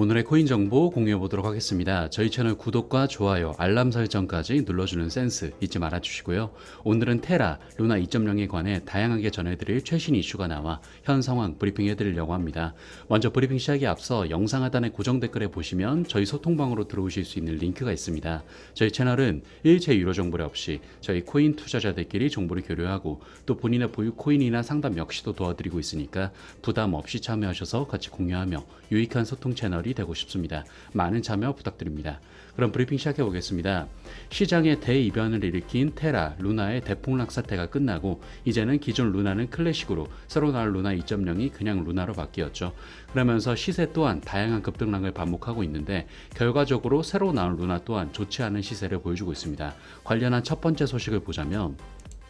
오늘의 코인 정보 공유해 보도록 하겠습니다. 저희 채널 구독과 좋아요, 알람 설정까지 눌러주는 센스 잊지 말아 주시고요. 오늘은 테라, 루나 2.0에 관해 다양하게 전해드릴 최신 이슈가 나와 현 상황 브리핑 해 드리려고 합니다. 먼저 브리핑 시작에 앞서 영상 하단의 고정 댓글에 보시면 저희 소통방으로 들어오실 수 있는 링크가 있습니다. 저희 채널은 일체 유료 정보를 없이 저희 코인 투자자들끼리 정보를 교류하고 또 본인의 보유 코인이나 상담 역시도 도와드리고 있으니까 부담 없이 참여하셔서 같이 공유하며 유익한 소통 채널이 되고 싶습니다. 많은 참여 부탁드립니다. 그럼 브리핑 시작해 보겠습니다. 시장의 대이변을 일으킨 테라, 루나의 대폭락 사태가 끝나고 이제는 기존 루나는 클래식으로 새로 나올 루나 2.0이 그냥 루나로 바뀌었죠. 그러면서 시세 또한 다양한 급등락을 반복하고 있는데 결과적으로 새로 나올 루나 또한 좋지 않은 시세를 보여주고 있습니다. 관련한 첫 번째 소식을 보자면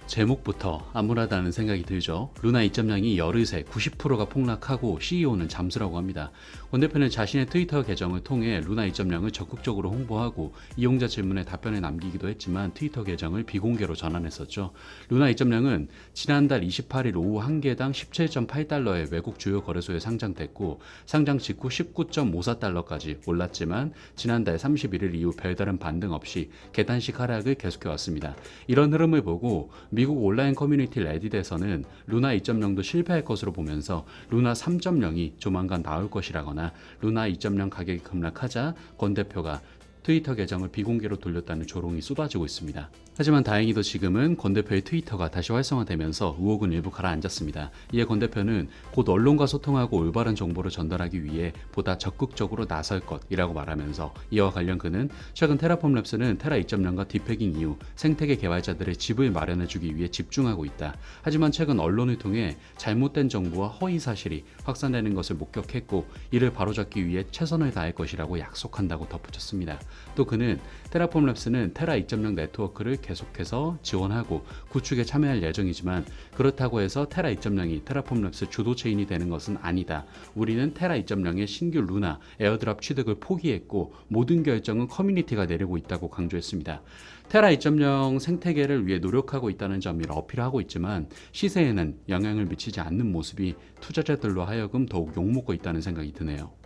제목부터 암울하다는 생각이 들죠. 루나 2.0이 열흘새 90%가 폭락하고 CEO는 잠수라고 합니다. 권 대표는 자신의 트위터 계정을 통해 루나 2.0을 적극적으로 홍보하고 이용자 질문에 답변을 남기기도 했지만 트위터 계정을 비공개로 전환했었죠. 루나 2.0은 지난달 28일 오후 한 개당 17.8달러의 외국 주요 거래소에 상장됐고 상장 직후 19.54달러까지 올랐지만 지난달 31일 이후 별다른 반등 없이 계단식 하락을 계속해 왔습니다. 이런 흐름을 보고 미국 온라인 커뮤니티 레딧에서는 루나 2.0도 실패할 것으로 보면서 루나 3.0이 조만간 나올 것이라거나 루나 2.0 가격이 급락하자 권 대표가 트위터 계정을 비공개로 돌렸다는 조롱이 쏟아지고 있습니다. 하지만 다행히도 지금은 권 대표의 트위터가 다시 활성화되면서 의혹은 일부 가라앉았습니다. 이에 권 대표는 곧 언론과 소통하고 올바른 정보를 전달하기 위해 보다 적극적으로 나설 것이라고 말하면서 이와 관련 그는 최근 테라폼 랩스는 테라 2.0과 디패깅 이후 생태계 개발자들의 집을 마련해주기 위해 집중하고 있다. 하지만 최근 언론을 통해 잘못된 정보와 허위 사실이 확산되는 것을 목격했고 이를 바로잡기 위해 최선을 다할 것이라고 약속한다고 덧붙였습니다. 또 그는 테라폼 랩스는 테라 2.0 네트워크를 계속해서 지원하고 구축에 참여할 예정이지만 그렇다고 해서 테라 2.0이 테라폼 랩스 주도 체인이 되는 것은 아니다. 우리는 테라 2.0의 신규 루나 에어드랍 취득을 포기했고 모든 결정은 커뮤니티가 내리고 있다고 강조했습니다. 테라 2.0 생태계를 위해 노력하고 있다는 점을 어필하고 있지만 시세에는 영향을 미치지 않는 모습이 투자자들로 하여금 더욱 욕먹고 있다는 생각이 드네요.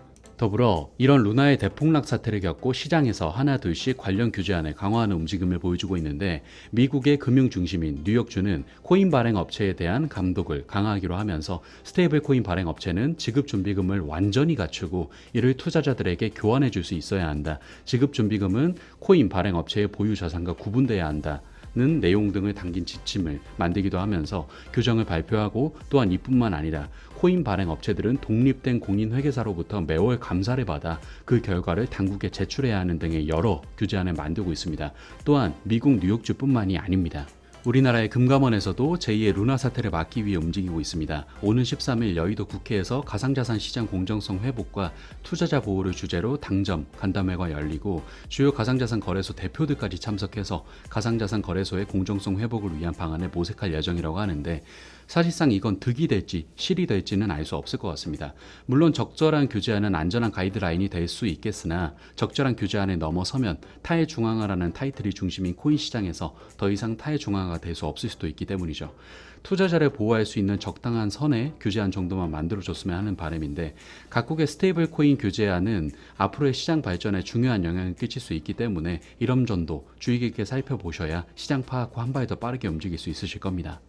더불어 이런 루나의 대폭락 사태를 겪고 시장에서 하나 둘씩 관련 규제안을 강화하는 움직임을 보여주고 있는데 미국의 금융 중심인 뉴욕주는 코인 발행 업체에 대한 감독을 강화하기로 하면서 스테이블 코인 발행 업체는 지급 준비금을 완전히 갖추고 이를 투자자들에게 교환해 줄 수 있어야 한다. 지급 준비금은 코인 발행 업체의 보유 자산과 구분돼야 한다. 는 내용 등을 담긴 지침을 만들기도 하면서 규정을 발표하고 또한 이뿐만 아니라 코인 발행 업체들은 독립된 공인 회계사로부터 매월 감사를 받아 그 결과를 당국에 제출해야 하는 등의 여러 규제안을 만들고 있습니다. 또한 미국 뉴욕주뿐만이 아닙니다. 우리나라의 금감원에서도 제2의 루나 사태를 막기 위해 움직이고 있습니다. 오는 13일 여의도 국회에서 가상자산 시장 공정성 회복과 투자자 보호를 주제로 당점 간담회가 열리고 주요 가상자산 거래소 대표들까지 참석해서 가상자산 거래소의 공정성 회복을 위한 방안을 모색할 예정이라고 하는데 사실상 이건 득이 될지 실이 될지는 알 수 없을 것 같습니다. 물론 적절한 규제안은 안전한 가이드라인이 될 수 있겠으나 적절한 규제안에 넘어서면 타의 중앙화라는 타이틀이 중심인 코인 시장에서 더 이상 타의 중앙화가 될 수 없을 수도 있기 때문이죠. 투자자를 보호할 수 있는 적당한 선의 규제안 정도만 만들어줬으면 하는 바람인데 각국의 스테이블 코인 규제안은 앞으로의 시장 발전에 중요한 영향을 끼칠 수 있기 때문에 이런 점도 주의 깊게 살펴보셔야 시장 파악과 한 발 더 빠르게 움직일 수 있으실 겁니다.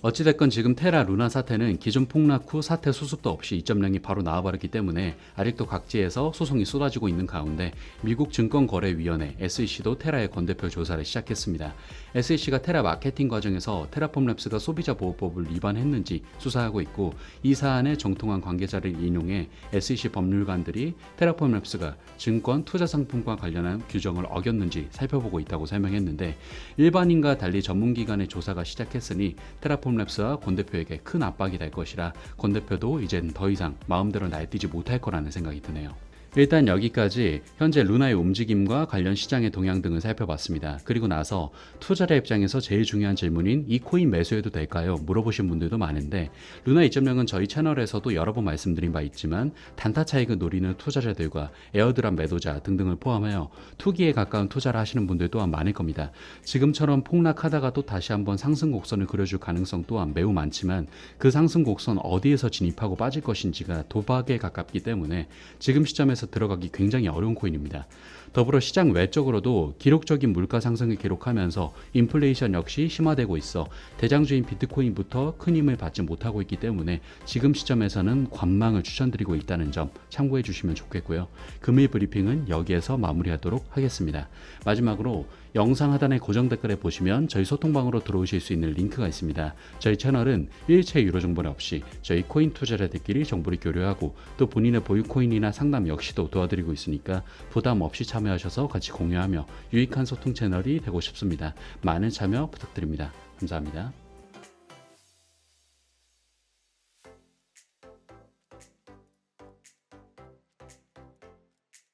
어찌됐건 지금 테라 루나 사태는 기존 폭락 후 사태 수습도 없이 2.0이 바로 나와버렸기 때문에 아직도 각지에서 소송이 쏟아지고 있는 가운데 미국 증권거래위원회 SEC도 테라의 건대표 조사를 시작했습니다. SEC가 테라 마케팅 과정에서 테라폼 랩스가 소비자 보호법을 위반했는지 수사하고 있고 이 사안에 정통한 관계자를 인용해 SEC 법률관들이 테라폼 랩스가 증권 투자 상품과 관련한 규정을 어겼는지 살펴보고 있다고 설명했는데 일반인과 달리 전문기관의 조사가 시작했으니 테라폼 랩스와 권 대표에게 큰 압박이 될 것이라 권 대표도 이젠 더 이상 마음대로 날뛰지 못할 거라는 생각이 드네요. 일단 여기까지 현재 루나의 움직임과 관련 시장의 동향 등을 살펴봤습니다. 그리고 나서 투자자 입장에서 제일 중요한 질문인 이 코인 매수해도 될까요? 물어보신 분들도 많은데 루나 2.0은 저희 채널에서도 여러 번 말씀드린 바 있지만 단타 차익을 노리는 투자자들과 에어드랍 매도자 등등을 포함하여 투기에 가까운 투자를 하시는 분들 또한 많을 겁니다. 지금처럼 폭락하다가 또 다시 한번 상승 곡선을 그려줄 가능성 또한 매우 많지만 그 상승 곡선 어디에서 진입하고 빠질 것인지가 도박에 가깝기 때문에 지금 시점에서 들어가기 굉장히 어려운 코인입니다. 더불어 시장 외적으로도 기록적인 물가 상승을 기록하면서 인플레이션 역시 심화되고 있어 대장주인 비트코인부터 큰 힘을 받지 못하고 있기 때문에 지금 시점에서는 관망을 추천드리고 있다는 점 참고해 주시면 좋겠고요. 금일 브리핑은 여기에서 마무리하도록 하겠습니다. 마지막으로 영상 하단의 고정 댓글에 보시면 저희 소통방으로 들어오실 수 있는 링크가 있습니다. 저희 채널은 일체 유료 정보는 없이 저희 코인 투자자들끼리 정보를 교류하고 또 본인의 보유 코인이나 상담 역시도 도와드리고 있으니까 부담 없이 참여하셔서 같이 공유하며 유익한 소통 채널이 되고 싶습니다. 많은 참여 부탁드립니다. 감사합니다.